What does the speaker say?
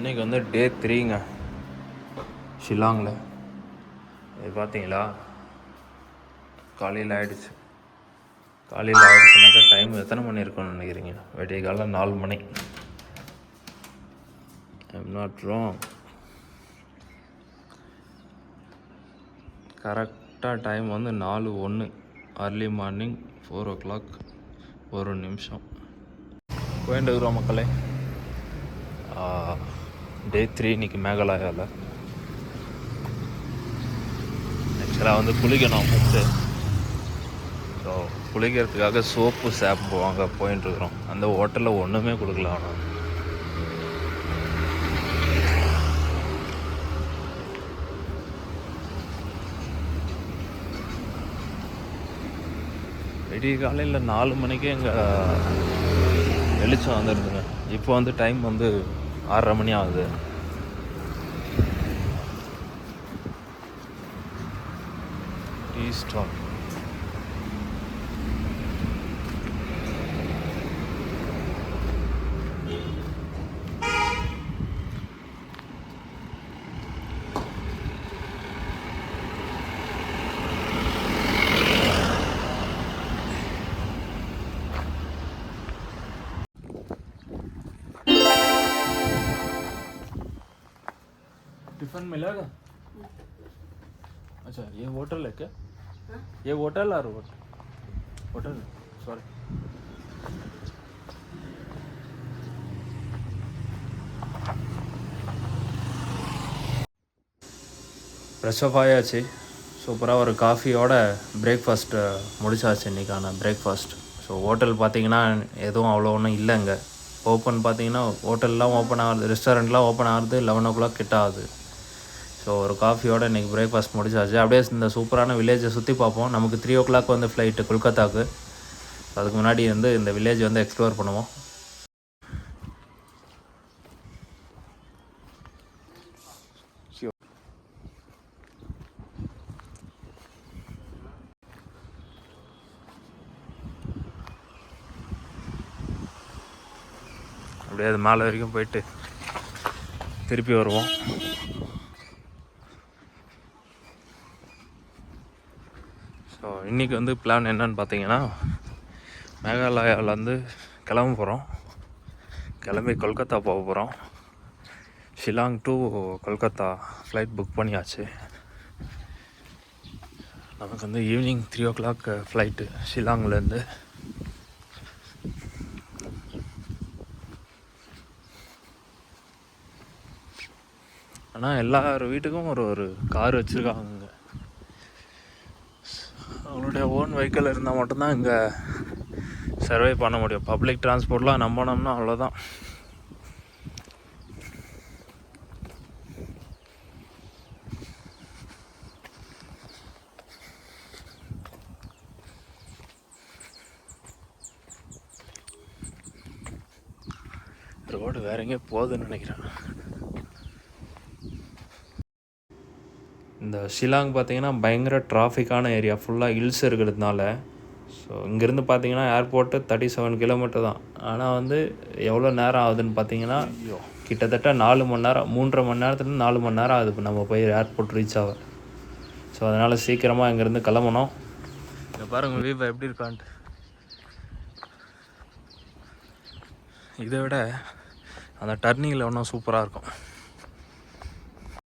இன்றைக்கி வந்து டே த்ரீங்க ஷில்லாங்கில் இது பார்த்தீங்களா காலையில் ஆயிடுச்சு. காலையில் ஆயிடுச்சுனாக்கா டைம் எத்தனை மணி இருக்கும்னு நினைக்கிறீங்க? விடிய காலம் நாலு மணி. ஐம் நாட் ராங் கரெக்டாக டைம் வந்து நாலு ஒன்று early morning four o'clock ஒரு நிமிஷம். போயிட்டு இருக்கிறோம் மக்களே டே த்ரீ இன்னைக்கு மேகாலயாவில் ஆக்சுவலாக வந்து குளிக்கணும் ஃபஸ்ட்டு ஸோ குளிக்கிறதுக்காக சோப்பு ஷாம்பு வாங்க போயின்ட்டுருக்குறோம் அந்த ஹோட்டலில் ஒன்றுமே கொடுக்கல ஆனால் விடிய காலையில் நாலு மணிக்கே எங்கள் வெளிச்சம் வந்துருந்துங்க இப்போ வந்து டைம் வந்து ஆறரை மணி ஆகுது. டீ ஸ்டால் टिफिन मिलेगा अच्छा ये होटल है क्या ये होटल और होटल होटल सॉरी ஃப்ரெஷ்ஷப் ஆயாச்சு சூப்பராக ஒரு காஃபியோட பிரேக்ஃபாஸ்ட்டு முடிச்சாச்சு இன்றைக்கான பிரேக்ஃபாஸ்ட் ஸோ ஹோட்டல் பார்த்தீங்கன்னா எதுவும் அவ்வளோ ஒன்றும் இல்லைங்க ஓப்பன் பார்த்தீங்கன்னா ஹோட்டல்லாம் ஓப்பன் ஆகுது ரெஸ்டாரண்ட்லாம் ஓப்பன் ஆகுது லெவன் ஓ கிளாக் கிட்ட ஆகுது ஸோ ஒரு காஃபியோட இன்றைக்கி பிரேக்ஃபாஸ்ட் முடிச்சாச்சு. அப்படியே இந்த சூப்பரான வில்லேஜை சுற்றி பார்ப்போம். நமக்கு த்ரீ ஓ கிளாக் வந்து ஃப்ளைட்டு கொல்கத்தாவுக்கு அதுக்கு முன்னாடி வந்து இந்த வில்லேஜ் வந்து எக்ஸ்ப்ளோர் பண்ணுவோம். அப்படியே அது மேலே வரைக்கும் போயிட்டு திருப்பி வருவோம். ஸோ இன்றைக்கி வந்து பிளான் என்னன்னு பார்த்தீங்கன்னா மேகாலயாவிலேருந்து கிளம்ப போகிறோம் கிளம்பி கொல்கத்தா போக போகிறோம் Shillong to Kolkata flight book பண்ணியாச்சு. நமக்கு வந்து evening three o'clock flight ஷிலாங்லேருந்து ஆனால் எல்லார் வீட்டுக்கும் ஒரு ஒரு கார் வச்சுருக்காங்க. அவங்களுடைய ஓன் வெஹிக்கிள் இருந்தால் மட்டும்தான் இங்கே சர்வை பண்ண முடியும். பப்ளிக் டிரான்ஸ்போர்ட்லாம் நம்பினோம்னா அவ்வளோதான் ரோடு வேற எங்கேயோ போகுதுன்னு நினைக்கிறேன். இந்த ஷிலாங் பார்த்தீங்கன்னா பயங்கர டிராஃபிக்கான ஏரியா ஃபுல்லாக ஹில்ஸ் இருக்கிறதுனால. ஸோ இங்கேருந்து பார்த்தீங்கன்னா ஏர்போர்ட்டு தேர்ட்டி செவன் கிலோமீட்டர் தான். ஆனால் வந்து எவ்வளோ நேரம் ஆகுதுன்னு பார்த்தீங்கன்னா கிட்டத்தட்ட நாலு மணி நேரம் மூன்றரை மணி நேரத்துலேருந்து நாலு மணி நேரம் ஆகுது நம்ம போய் ஏர்போர்ட் ரீச் ஆக. ஸோ அதனால் சீக்கிரமாக இங்கேருந்து கிளம்பணும். இங்கே பாருங்கள் வீவ் எப்படி இருக்கான்ட்டு. இதை விட அந்த டர்னிங்கில் இன்னும் சூப்பராக இருக்கும்.